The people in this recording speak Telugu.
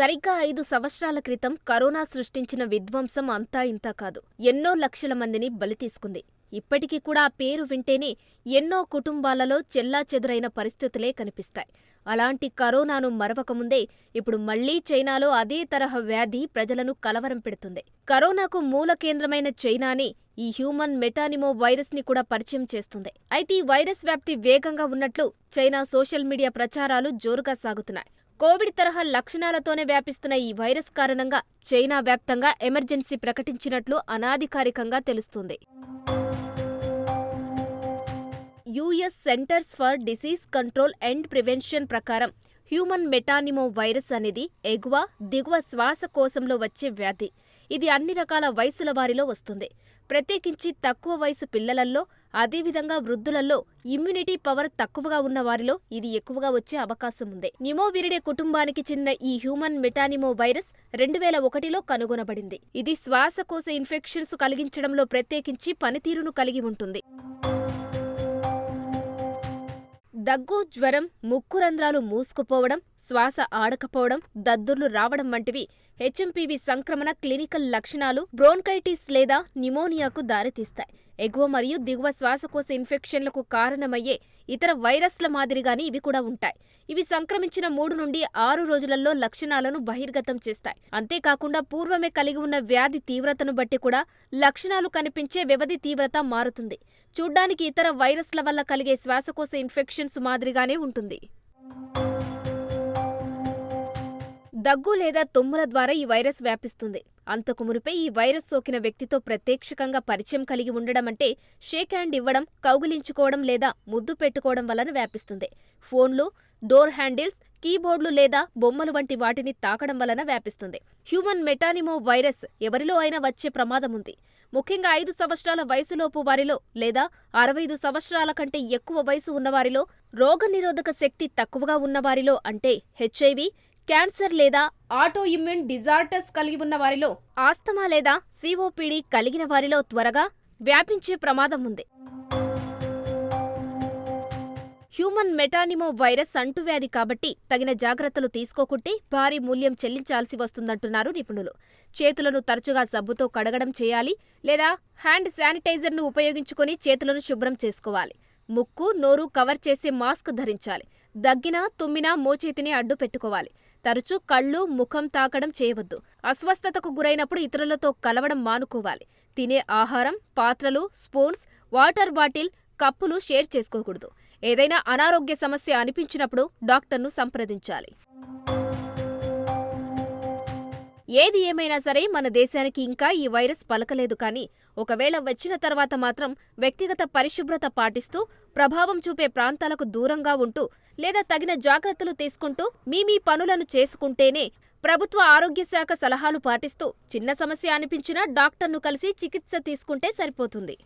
సరిగ్గా ఐదు సంవత్సరాల క్రితం కరోనా సృష్టించిన విధ్వంసం అంతా ఇంతా కాదు. ఎన్నో లక్షల మందిని బలి తీసుకుంది. ఇప్పటికీ కూడా ఆ పేరు వింటేనే ఎన్నో కుటుంబాలలో చెల్లాచెదురైన పరిస్థితులే కనిపిస్తాయి. అలాంటి కరోనాను మరవకముందే ఇప్పుడు మళ్ళీ చైనాలో అదే తరహా వ్యాధి ప్రజలను కలవరం పెడుతుంది. కరోనాకు మూల కేంద్రమైన చైనాని ఈ హ్యూమన్ మెటానిమో వైరస్ని కూడా పరిచయం చేస్తుంది. అయితే ఈ వైరస్ వ్యాప్తి వేగంగా ఉన్నట్లు చైనా సోషల్ మీడియా ప్రచారాలు జోరుగా సాగుతున్నాయి. కోవిడ్ తరహా లక్షణాలతోనే వ్యాపిస్తున్న ఈ వైరస్ కారణంగా చైనా వ్యాప్తంగా ఎమర్జెన్సీ ప్రకటించినట్లు అనాధికారికంగా తెలుస్తుంది. US centers for disease control and prevention ప్రకారం హ్యూమన్ మెటానిమో వైరస్ అనేది ఎగువ దిగువ శ్వాసకోశంలో వచ్చే వ్యాధి. ఇది అన్ని రకాల వయసుల వారిలో వస్తుంది. ప్రత్యేకించి తక్కువ వయసు పిల్లలల్లో అదేవిధంగా వృద్ధులలో ఇమ్యూనిటీ పవర్ తక్కువగా ఉన్న వారిలో ఇది ఎక్కువగా వచ్చే అవకాశం ఉంది. నిమోవిరిడే కుటుంబానికి చెందిన ఈ హ్యూమన్ మెటానిమో వైరస్ రెండు వేల ఒకటిలో కనుగొనబడింది. ఇది శ్వాసకోశ ఇన్ఫెక్షన్స్ కలిగించడంలో ప్రత్యేకించి పనితీరును కలిగి ఉంటుంది. దగ్గు జ్వరం ముక్కు రంధ్రాలు మూసుకుపోవడం శ్వాస ఆడకపోవడం దద్దుర్లు రావడం వంటివి హెచ్ఎంపీవి సంక్రమణ క్లినికల్ లక్షణాలు బ్రోన్కైటిస్ లేదా నిమోనియాకు దారితీస్తాయి. ఎగువ మరియు దిగువ శ్వాసకోశ ఇన్ఫెక్షన్లకు కారణమయ్యే ఇతర వైరస్ల మాదిరిగానే ఇవి కూడా ఉంటాయి. ఇవి సంక్రమించిన మూడు నుండి ఆరు రోజులలో లక్షణాలను బహిర్గతం చేస్తాయి. అంతేకాకుండా పూర్వమే కలిగి ఉన్న వ్యాధి తీవ్రతను బట్టి కూడా లక్షణాలు కనిపించే వ్యవధి తీవ్రత మారుతుంది. చూడ్డానికి ఇతర వైరస్ల వల్ల కలిగే శ్వాసకోశ ఇన్ఫెక్షన్స్ మాదిరిగానే ఉంటుంది. దగ్గు లేదా తుమ్ముల ద్వారా ఈ వైరస్ వ్యాపిస్తుంది. అంతకు మునిపే ఈ వైరస్ సోకిన వ్యక్తితో ప్రత్యక్షకంగా పరిచయం కలిగి ఉండడం అంటే షేక్ హ్యాండ్ ఇవ్వడం కౌగిలించుకోవడం లేదా ముద్దు పెట్టుకోవడం వలన వ్యాపిస్తుంది. ఫోన్లు డోర్ హ్యాండిల్స్ కీబోర్డులు లేదా బొమ్మలు వంటి వాటిని తాకడం వలన వ్యాపిస్తుంది. హ్యూమన్ మెటానిమో వైరస్ ఎవరిలో అయినా వచ్చే ప్రమాదం ఉంది. ముఖ్యంగా ఐదు సంవత్సరాల వయసులోపు వారిలో లేదా అరవై ఐదు సంవత్సరాల కంటే ఎక్కువ వయసు ఉన్నవారిలో రోగనిరోధక శక్తి తక్కువగా ఉన్నవారిలో అంటే హెచ్ఐవి క్యాన్సర్ లేదా ఆటో ఇమ్యూన్ డిజార్టర్స్ కలిగి ఉన్న వారిలో ఆస్తమా లేదా సిఓపిడి కలిగిన వారిలో త్వరగా వ్యాపించే ప్రమాదం ఉంది. హ్యూమన్ మెటానిమో వైరస్ అంటువ్యాధి కాబట్టి తగిన జాగ్రత్తలు తీసుకోకుంటే భారీ మూల్యం చెల్లించాల్సి వస్తుందంటున్నారు నిపుణులు. చేతులను తరచుగా సబ్బుతో కడగడం చేయాలి లేదా హ్యాండ్ శానిటైజర్ను ఉపయోగించుకొని చేతులను శుభ్రం చేసుకోవాలి. ముక్కు నోరు కవర్ చేసే మాస్క్ ధరించాలి. దగ్గినా తుమ్మినా మోచేతిని అడ్డు పెట్టుకోవాలి తరచూ కళ్ళు ముఖం తాకడం చేయవద్దు. అస్వస్థతకు గురైనప్పుడు ఇతరులతో కలవడం మానుకోవాలి. తినే ఆహారం పాత్రలు స్పూన్స్ వాటర్ బాటిల్ కప్పులు షేర్ చేసుకోకూడదు. ఏదైనా అనారోగ్య సమస్య అనిపించినప్పుడు డాక్టర్ను సంప్రదించాలి. ఏది ఏమైనా సరే మన దేశానికి ఇంకా ఈ వైరస్ పలకలేదు కానీ ఒకవేళ వచ్చిన తర్వాత మాత్రం వ్యక్తిగత పరిశుభ్రత పాటిస్తూ ప్రభావం చూపే ప్రాంతాలకు దూరంగా ఉంటూ లేదా తగిన జాగ్రత్తలు తీసుకుంటూ మీ మీ పనులను చేసుకుంటేనే ప్రభుత్వ ఆరోగ్య శాఖ సలహాలు పాటిస్తూ చిన్న సమస్య అనిపించినా డాక్టర్ను కలిసి చికిత్స తీసుకుంటే సరిపోతుంది.